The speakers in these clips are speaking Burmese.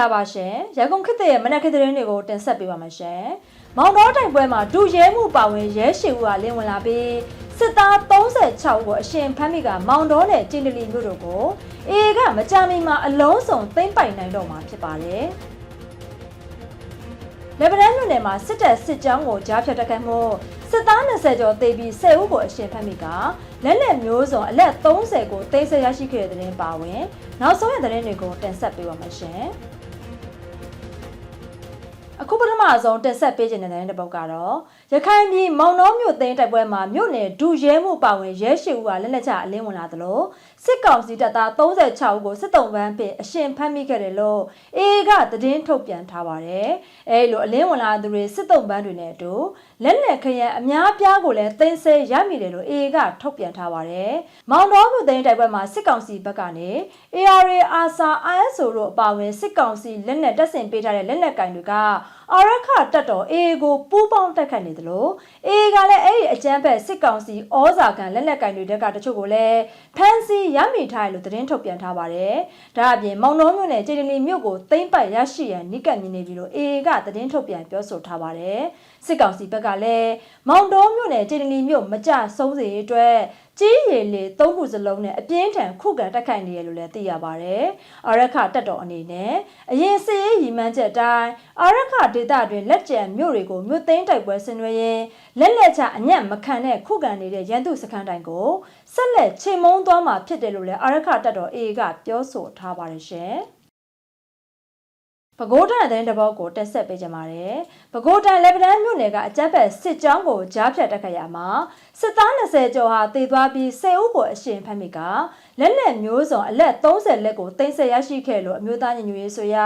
္ဂလာပါရှင်ရန်ကုန်ခေတ်ရဲ့မနက်ခင်းသတင်းတွေကိုတင်ဆက်ပေးပါမယ်ရှင်မောင်တော်တိုင်ပွဲမှာဒူရဲမှုပါဝင်ရဲရှိဦးကလင်းဝင်လာပြီးစစ်သား36ကိုအရှင်ဖမ်းမိကမောင်တော်နဲ့ကျင်းတလီမြို့တို့ကိုအေကမကြမီမှာအလုံးစုံသိမ့်ပိုင်နိုင်တော့မှာဖြစ်ပါတယ်လေဗနန်မြို့နယ်မှာစစ်တပ်စစ်ကြောင်းကိုကြားဖြတ်တက်ခတ်မှုစစ်သား20ကျော်သေပြီး10ဦးကိုအရှင်ဖမ်းမိကလက်လက်မျိုးစုံအလက်30ကိုသိမ်းဆည်းရရှိခဲ့တဲ့တဲ့တင်ပါဝင် နောက်ဆုံးရတဲ့တဲ့တွေကိုတင်ဆက်ပေးပါမယ်ရှင် အခုပထမဆုံးတင်ဆက်ပေးခြင်းတဲ့တဲ့တစ်ပုဒ်ကတော့ရခိုင်ပြည်မောင်နှောမြို့သိမ်းတိုက်ပွဲမှာမြို့နယ်ဒူရဲမှုပါဝင်ရဲရှိဦးကလက်လက်ချအလင်းဝင်လာသလို စစ်ကောင်စီတပ်သား36ဦးကိုစစ်တုံးပန်းပင်အရှင်ဖမ်းမိခဲ့တယ်လို့အေကသတင်းထုတ်ပြန်ထားပါတယ်။အဲလိုအလင်းဝင်လာသူတွေစစ်တုံးပန်းတွေနဲ့အတူလက်လက်ခရံအများပြားကိုလည်းသိမ်းဆည်းရမိတယ်လို့အေကထုတ်ပြန်ထားပါတယ်။မောင်တော်မြို့သိမ်းတိုက်ပွဲမှာစစ်ကောင်စီဘက်ကနေ ARA ASA ISO တို့အပါအဝင်စစ်ကောင်စီလက်နက်တပ်ဆင်ပေးထားတဲ့လက်နက်ကင်တွေက အာရခတက်တော်အေကိုပူးပေါင်းတက်ခတ်နေတယ်လို့အေကလည်းအဲ့ဒီအကြမ်းဖက်စစ်ကောင်စီဩဇာခံလက်နက်ကင်တွေတက်ကတချို့ကိုလည်းဖမ်းဆီးရမိထားတယ်လို့သတင်းထုတ်ပြန်ထားပါတယ်။ဒါအပြင်မောင်နှောမြို့နယ်ကျေတလီမြို့ကိုသိမ့်ပတ်ရရှိရန်နိကတ်မြင်နေပြီလို့အေကသတင်းထုတ်ပြန်ပြောဆိုထားပါတယ်။ စစ်ကောင်စီဘက်ကလည်းမောင်တောမြို့နယ်ကျေတလီမြို့မကြဆုံးစေအတွက်ကြီးရည်လေသုံးခုစလုံးနဲ့အပြင်းထန်ခုခံတက်ခိုက်နေရလို့လည်းသိရပါတယ်။အာရခတက်တော်အနေနဲ့အရင်စစ်ရေးရည်မှန်းချက်တိုင်းအာရခဒေသတွင်လက်ကျန်မြို့တွေကိုမြို့သိမ်းတိုက်ပွဲဆင်နွှဲရင်းလက်လက်ချအညံ့မခံတဲ့ခုခံနေတဲ့ရန်သူစခန်းတိုင်းကိုဆက်လက်ချိန်မုံသွားမှာဖြစ်တယ်လို့လည်းအာရခတက်တော် AA ကပြောဆိုထားပါတယ်ရှင်။ ပဲခူးတန်တဲ့တဘောက်ကိုတက်ဆက်ပေးကြပါတယ်။ပဲခူးတန်လက်ဗနန်မြို့နယ်ကအကြက်ဖက်စစ်ကြောင်းကိုကြားဖြတ်တက်ခတ်ရမှာစစ်သား20ကျော်ဟာတည်သွားပြီး10ဦးကိုအရှင်ဖမ်းမိကလက်လက်မျိုးစုံအလက်30လက်ကိုတင်ဆက်ရရှိခဲ့လို့အမျိုးသားညီညွတ်ရေးဆိုရ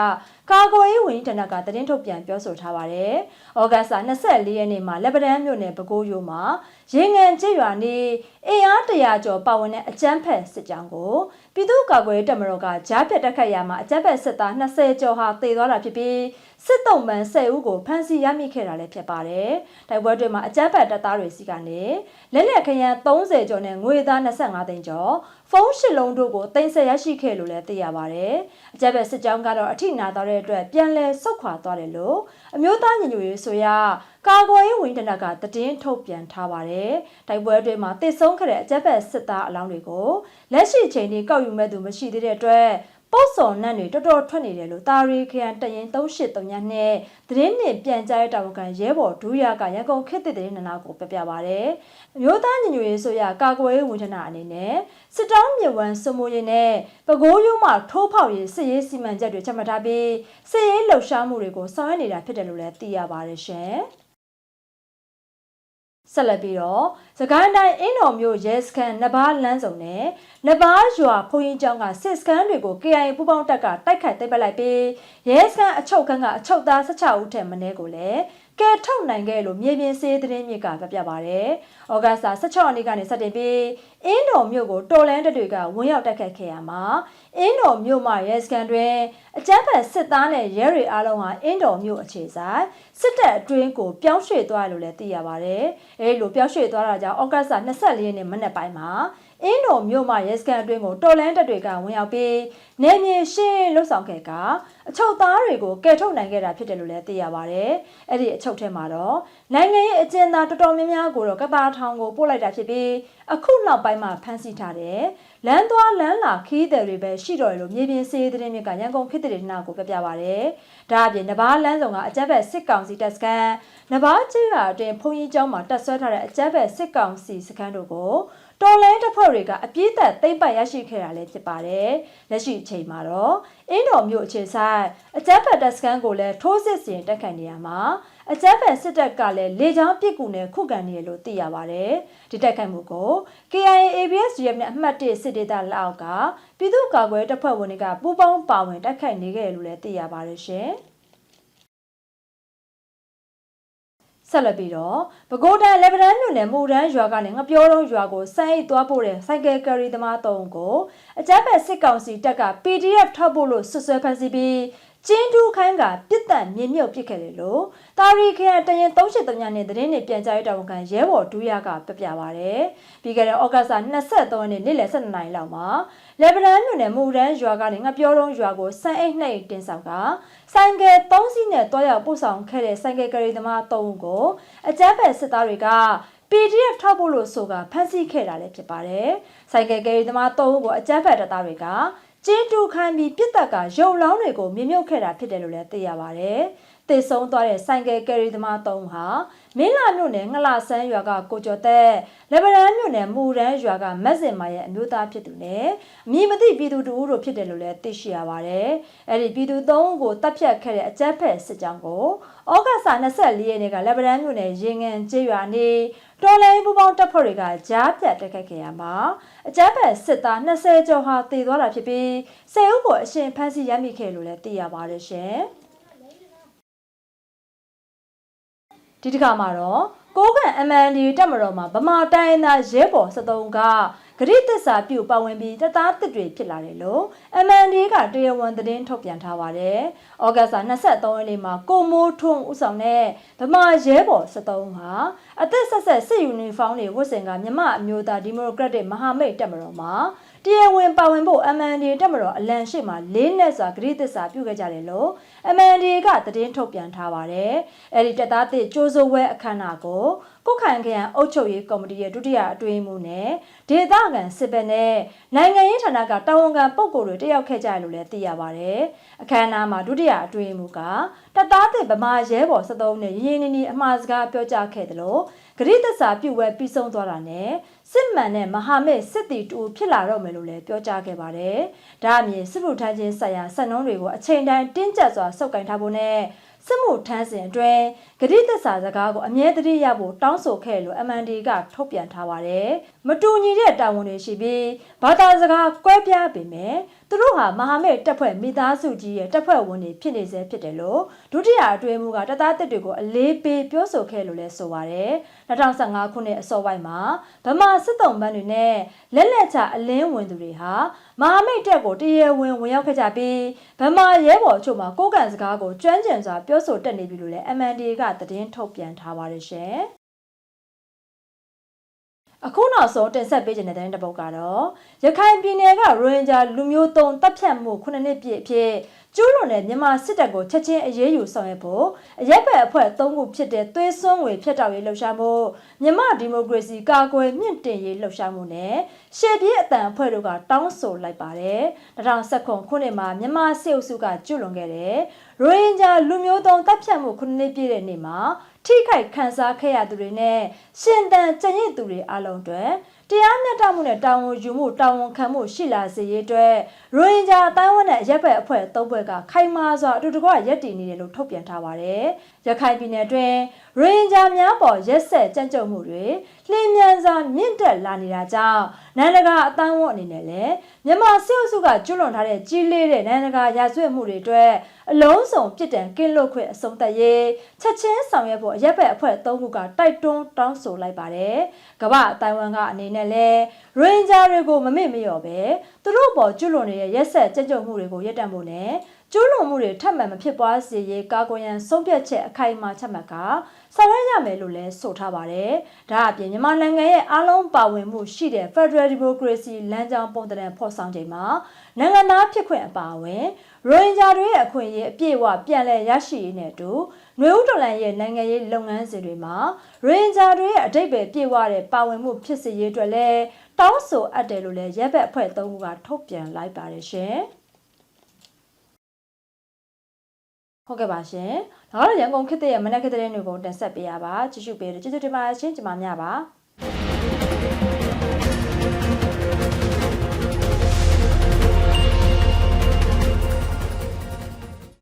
ကာကွယ်ရေးဝန်ကြီးဌာနကသတင်းထုတ်ပြန်ပြောဆိုထားပါတယ်။ဩဂတ်စ်24ရက်နေ့မှာလက်ဗနန်မြို့နယ်ပဲခူးရိုးမှာရေငန်ကျရွာနေအင်အား100ကျော်ပါဝင်တဲ့အကြမ်းဖက်စစ်ကြောင်းကို ပြည်သူ့ကာကွယ်ရေးတပ်မတော်ကကြားဖြတ်တက်ခတ်ရမှာအကြမ်းဖက်စစ်သား20ကျော်ဟာတည်သွားတာဖြစ်ပြီးစစ်တုံးပန်း10ဦးကိုဖမ်းဆီးရမိခဲ့တာလည်းဖြစ်ပါတယ်။တိုက်ပွဲတွေမှာအကြမ်းဖက်တပ်သားတွေစီကနေလက်လက်ခရမ်း30ကျော်နဲ့ငွေသား25သိန်းကျော် ဖုန်းရှစ်လုံးတို့ကိုတင်ဆက်ရရှိခဲ့လို့လည်းသိရပါတယ်။အကြမ်းဖက်စစ်ကြောင်းကတော့အထိနာသွားတဲ့အတွက်ပြန်လည်ဆုတ်ခွာသွားတယ်လို့အမျိုးသားညီညွတ်ရေးဆိုရကာကွယ်ရေးဝန်ကြီးဌာနကသတင်းထုတ်ပြန်ထားပါတယ်။တိုက်ပွဲတွေမှာတည်ဆုံးခဲ့တဲ့အကြမ်းဖက်စစ်သားအလောင်းတွေကိုလက်ရှိချိန်ထိကောက်ယူမဲ့သူမရှိသေးတဲ့အတွက် ပို့စော်နတ်တွေတော်တော်ထွက်နေတယ်လို့တာရီခရန်တရင်3839နဲ့သတင်းနဲ့ပြန်ကြားတဲ့တာဝန်ခံရဲဘော်ဒူးရကရန်ကုန်ခေတ်သစ်သတင်းနနာကိုပြပြပါဗျ။အမျိုးသားညီညွတ်ရေးဆိုရကာကွယ်ရေးဝန်ထမ်းအနေနဲ့စစ်တောင်းမြေဝမ်းစမိုးရင်နဲ့ပကိုးရုံးမှထိုးဖောက်ရေးစစ်ရေးစီမံချက်တွေချမှတ်ထားပြီးစစ်ရေးလှုပ်ရှားမှုတွေကိုဆောင်ရွက်နေတာဖြစ်တယ်လို့လည်းသိရပါတယ်ရှင်။ ဆက်လက်ပြီးတော့စကိုင်းတိုင်းအင်းတော်မြို့ရဲစခန်းနဘာလန်းစုံနဲ့နဘာရွာဖုန်ရင်ကျောင်းကစစ်စခန်းတွေကို KIA ပူးပေါင်းတပ်ကတိုက်ခိုက်သိမ်းပိုက်လိုက်ပြီးရဲစခန်းအချုပ်ခန်းကအချုပ်သား16ဦးထက်မနည်းကိုလည်း ကဲထုတ်နိုင်ခဲ့လို့မြေပြင်စေးသတင်းမြစ်ကပြပြပါဗျ။ဩဂတ်စ်16ရက်နေ့ကနေစတင်ပြီးအင်းတော်မြို့ကိုတော်လန်တပ်တွေကဝင်ရောက်တိုက်ခတ်ခဲ့ရမှာအင်းတော်မြို့မှာရဲစခန်းတွင်အကြမ်းဖက်စစ်သားနဲ့ရဲတွေအားလုံးဟာအင်းတော်မြို့အခြေဆိုင်စစ်တပ်အတွင်းကိုပြောင်းရွှေ့သွားတယ်လို့လည်းသိရပါဗျ။အဲဒီလိုပြောင်းရွှေ့သွားတာကြောင့်ဩဂတ်စ်24ရက်နေ့မနက်ပိုင်းမှာ အင်းတော်မြို့မှာရဲစခန်းအတွင်းကိုတော်လန်တပ်တွေကဝင်ရောက်ပြီးနေမြေရှင်းလှုပ်ဆောင်ခဲ့ကအချုပ်သားတွေကိုကယ်ထုတ်နိုင်ခဲ့တာဖြစ်တယ်လို့လည်းသိရပါဗျ။အဲ့ဒီအချုပ်ထဲမှာတော့နိုင်ငံရေးအကျဉ်းသားတော်တော်များများကိုတော့ကတာထောင်ကိုပို့လိုက်တာဖြစ်ပြီးအခုနောက်ပိုင်းမှာဖမ်းဆီးထားတယ်။လမ်းသွားလမ်းလာခီးတယ်တွေပဲရှိတော်တယ်လို့မြေပြင်စေးသတင်းမြစ်ကရန်ကုန်ခေတ်တဲ့နာကိုပြပြပါဗျ။ဒါအပြင်နဘားလမ်းဆောင်ကအကြက်ဘက်စစ်ကောင်စီတပ်စခန်းနဘားကျေးရွာအတွင်းဘုံကြီးကျောင်းမှာတပ်ဆွဲထားတဲ့အကြက်ဘက်စစ်ကောင်စီစခန်းတို့ကို တော်လိုင်းတပ်ဖွဲ့တွေကအပြည့်သက်သိမ့်ပတ်ရရှိခဲ့တာလည်းဖြစ်ပါတယ်။လက်ရှိအချိန်မှာတော့အင်းတော်မြို့အခြေဆိုင်အကြက်ဖက်တပ်စခန်းကိုလည်းထိုးစစ်ဆင်တက်ခတ်နေရမှာအကြက်ဖက်စစ်တပ်ကလည်းလေကြောင်းပစ်ကူနဲ့ခုခံနေရလို့သိရပါတယ်။ဒီတက်ခတ်မှုကို KIA ABSDF နဲ့အမှတ်1စစ်ဒေသလက်အောက်ကပြည်သူ့ကာကွယ်တပ်ဖွဲ့ဝင်တွေကပူးပေါင်းပါဝင်တက်ခတ်နေခဲ့လို့လည်းသိရပါတယ်ရှင်။ ဆက်လက်ပြီးတော့ပဲခူးတိုင်းလေဗနန်မြို့နယ်မူရန်ရွာကနေငပြောလုံးရွာကိုစမ်းအိတ်သွားဖို့တဲ့စိုက်ကယ်ကရီသမားတုံးကိုအကြမ်းဖက်စစ်ကောင်စီတပ်က PDF ထောက်ဖို့လို့ဆွဆွဲဖမ်းဆီးပြီး ကျင်းတူးခိုင်းကပြစ်ဒဏ်မြင့်မြုပ်ပစ်ခဲ့တယ်လို့တာရီခရိုင်တရင်383ညနဲ့သတင်းတွေပြန်ကြားရေးတာဝန်ခံရဲဘော်ဒူးရကပြပြပါဗျ။ပြီးခဲ့တဲ့ဩဂတ်စ်23ရက်နေ့နေ့လယ်12နာရီလောက်မှာလေဗနန်မြို့နယ်မူရန်ရွာကနေငပြောတုံးရွာကိုစံအိတ်နှိပ်တင်ဆောင်ကဆိုင်ကယ်3စီးနဲ့တွားရောက်ပို့ဆောင်ခဲ့တဲ့ဆိုင်ကယ်ကလေးသမား3ဦးကိုအကြမ်းဖက်စစ်သားတွေက PDF ထောက်ဖို့လို့ဆိုကဖမ်းဆီးခဲ့တာလည်းဖြစ်ပါတယ်။ဆိုင်ကယ်ကယ်ရီသမား3ဦးကိုအကြမ်းဖက်တပ်သားတွေက ကျင်းတူခိုင်းပြီးပြစ်တက်ကရုပ်လောင်းတွေကိုမြင်မြုပ်ခဲ့တာဖြစ်တယ်လို့လည်းသိရပါတယ်။ တေဆုံးသွားတဲ့ဆိုင်ကယ်ကယ်ရီသမား3ဦးဟာမင်းလာမြို့နယ်ငလှဆန်းရွာကကိုကျော်သက်လေဗရန်မြို့နယ်မူရန်ရွာကမက်စင်မာရဲ့အမျိုးသားဖြစ်သူနဲ့အမည်မသိပြည်သူတို့တို့ဖြစ်တယ်လို့လည်းသိရှိရပါတယ်။အဲ့ဒီပြည်သူ3ဦးကိုတပ်ဖြတ်ခဲ့တဲ့အကြမ်းဖက်စစ်ကြောင်းကိုဩဂတ်စ်24ရက်နေ့ကလေဗရန်မြို့နယ်ရေငန်ကျေးရွာနေတော်လိုင်းပူပေါင်းတပ်ဖွဲ့တွေကကြားပြတ်တက်ခတ်ခဲ့ရမှာအကြမ်းဖက်စစ်သား20ကျော်ဟာတည်သွားတာဖြစ်ပြီး၁၀ဦးကိုအရှင်ဖမ်းဆီးရမိခဲ့လို့လည်းသိရပါတယ်ရှင်။ ဒီတစ်ခါမှာတော့ကိုကန် MND တက်မတော်မှာဗမာတိုင်းသားရဲဘော်73ကဂရိသစ္စာပြုပါဝင်ပြီးတသားတစ်တွေဖြစ်လာတယ်လို့ MND ကတရားဝင်သတင်းထုတ်ပြန်ထားပါတယ်။ဩဂတ်စ်23ရက်နေ့မှာကိုမိုးထွန်းဦးဆောင်တဲ့ဗမာရဲဘော်73ဟာအသက်ဆက်ဆက်စစ်ယူနီဖောင်းတွေဝတ်ဆင်ကမြမအမျိုးသားဒီမိုကရက်တစ်မဟာမိတ်တက်မတော်မှာ တရားဝင်ပါဝင်ဖို့ MND တက်မတော်အလံရှိမှလေးနဲ့စွာဂရိသစ္စာပြုခဲ့ကြတယ်လို့ MND ကသတင်းထုတ်ပြန်ထားပါတယ်။အဲဒီတက်သားတစ်ကြိုးစိုးဝဲအခမ်းအနားကိုကုတ်ခိုင်ခရိုင်အုပ်ချုပ်ရေးကော်မတီရဲ့ဒုတိယအတွင်းမှုနဲ့ဒေသခံစစ်ဘက်နဲ့နိုင်ငံရေးဌာနကတာဝန်ခံပုဂ္ဂိုလ်တွေတက်ရောက်ခဲ့ကြတယ်လို့လည်းသိရပါတယ်။အခမ်းအနားမှာဒုတိယအတွင်းမှုကတပ်သားတစ်ဗမာရဲဘော်73နဲ့ရင်းရင်းနီးအမှားစကားပြောကြားခဲ့တယ်လို့ ဂရိသစ္စာပြုဝဲပြီးဆုံးသွားတာနဲ့စစ်မှန်တဲ့မဟာမိတ်စစ်တီတူဖြစ်လာတော့မယ်လို့လည်းပြောကြားခဲ့ပါတယ်။ဒါအပြင်စစ်မှုထမ်းခြင်းဆိုင်ရာစံနှုန်းတွေကိုအချိန်တိုင်းတင်းကျပ်စွာစုပ်ကိုင်ထားဖို့နဲ့စစ်မှုထမ်းစဉ်အတွင်းဂရိသစ္စာစကားကိုအမြဲတမ်းရဖို့တောင်းဆိုခဲ့လို့ MND ကထုတ်ပြန်ထားပါတယ်။မတူညီတဲ့တာဝန်တွေရှိပြီးဘာသာစကားကွဲပြားပေမဲ့သူတို့ဟာမဟာမိတ်တပ်ဖွဲ့မိသားစုကြီးရဲ့တပ်ဖွဲ့ဝင်တွေဖြစ်နေစေဖြစ်တယ်လို့ဒုတိယအတွင်းမှုကတပ်သားတစ်တွေကိုအလေးပေးပြောဆိုခဲ့လို့လည်းဆိုပါတယ်။2015ခုနှစ်အစောပိုင်းမှာဗမာစစ်တုံးပန်းတွေနဲ့လက်လက်ချအလင်းဝင်သူတွေဟာမဟာမိတ်တပ်ကိုတရေဝင်ဝင်ရောက်ခဲ့ကြပြီးဗမာရဲဘော်ချို့မှာကိုးကန်စကားကိုကျွမ်းကျင်စွာပြောဆိုတတ်နေပြီလို့လည်း MND ကသတင်းထုတ်ပြန်ထားပါတယ်ရှင်။ အခုနောက်ဆုံးတင်ဆက်ပေးခြင်းတဲ့တဲ့တပုတ်ကတော့ရခိုင်ပြည်နယ်ကရိုဟင်ဂျာလူမျိုးတုံးတပ်ဖြတ်မှု9နှစ်ပြည့်အဖြစ် ကျူးလွန်တဲ့မြန်မာစစ်တပ်ကိုချက်ချင်းအရေးယူဆောင်ရွက်ဖို့အရက်ဘက်အဖွဲ့၃ခုဖြစ်တဲ့သွေးစွန်းငွေဖျက်တောက်ရေးလှုပ်ရှားမှုမြန်မာဒီမိုကရေစီကာကွယ်မြင့်တင်ရေးလှုပ်ရှားမှုနဲ့ရှေ့ပြေးအတန်အဖွဲ့တို့ကတောင်းဆိုလိုက်ပါတယ်2019ခုနှစ်မှာမြန်မာစစ်အုပ်စုကကျူးလွန်ခဲ့တဲ့ရိုဟင်ဂျာလူမျိုးတုံးတပ်ဖြတ်မှု9နှစ်ပြည့်တဲ့နေ့မှာထိခိုက်ခံစားခဲ့ရသူတွေနဲ့ရှင်တန်ကြံ့ရည်သူတွေအလုံးအတွက် တရားမျှတမှုနဲ့တာဝန်ယူမှုတာဝန်ခံမှုရှိလာစေရေးအတွက်ရိုဟင်ဂျာအတိုင်းဝန်းနဲ့ရက်ဘက်အဖွဲ့သုံးဘက်ကခိုင်မာစွာအတူတကွရက်တည်နေတယ်လို့ထုတ်ပြန်ထားပါတယ်။ ရခိုင်ပြည်နယ်တွင်ရိုဟင်ဂျာများပေါ်ရက်ဆက်ကြမ်းကြုတ်မှုတွေလျင်မြန်စွာမြင့်တက်လာနေတာကြောင့်နိုင်ငံတကာအတိုင်းဝန်းအနေနဲ့လည်းမြန်မာစစ်အုပ်စုကကျွလွန်ထားတဲ့ကြီးလေးတဲ့နိုင်ငံတကာရာဇဝတ်မှုတွေအတွက်အလုံးစုံပြစ်ဒဏ်ကင်းလွတ်ခွင့်အဆုံးသတ်ရေးချက်ချင်းဆောင်ရွက်ဖို့အရက်ဘက်အဖွဲ့သုံးခုကတိုက်တွန်းတောင်းဆိုလိုက်ပါတယ်။ကမ္ဘာအတိုင်းဝန်းကအနေနဲ့လည်းရိုဟင်ဂျာတွေကိုမမေ့မလျော့ပဲသူတို့ပေါ်ကျွလွန်နေတဲ့ရက်ဆက်ကြမ်းကြုတ်မှုတွေကိုရပ်တန့်ဖို့နဲ့ ကျူးလွန်မှုတွေထပ်မံမဖြစ်ပွားစေရေးကာကွယ်ရန်ဆုံးဖြတ်ချက်အခိုင်အမာချမှတ်ကဆောင်ရွက်ရမယ်လို့လည်းဆိုထားပါတယ်။ဒါအပြင်မြန်မာနိုင်ငံရဲ့အားလုံးပါဝင်မှုရှိတဲ့ Federal Democracy လမ်းကြောင်းပုံသဏ္ဍာန်ဖော်ဆောင်ချိန်မှာနိုင်ငံသားဖြစ်ခွင့်အပါအဝင်ရိုဟင်ဂျာတွေရဲ့အခွင့်အရေးအပြည့်အဝပြန်လည်ရရှိရေးနဲ့အတူຫນွေဦးတော်လန်ရဲ့နိုင်ငံရေးလုပ်ငန်းစဉ်တွေမှာရိုဟင်ဂျာတွေရဲ့အတိတ်ပဲပြည့်ဝတဲ့ပါဝင်မှုဖြစ်စေရေးအတွက်လည်းတောင်းဆိုအပ်တယ်လို့လည်းရပ်ဘက်အဖွဲ့သုံးခုကထုတ်ပြန်လိုက်ပါတယ်ရှင်။ ဟုတ်ကဲ့ပါရှင်။ဒါကတော့ရန်ကုန်ခေတ်ရဲ့မနက်ခေတ်တဲ့နေ့ကိုတင်ဆက်ပေးရပါ။ကြည့်ရှုပေးလို့ကျေးဇူးတင်ပါတယ်ရှင်။ကျွန်မများပါ။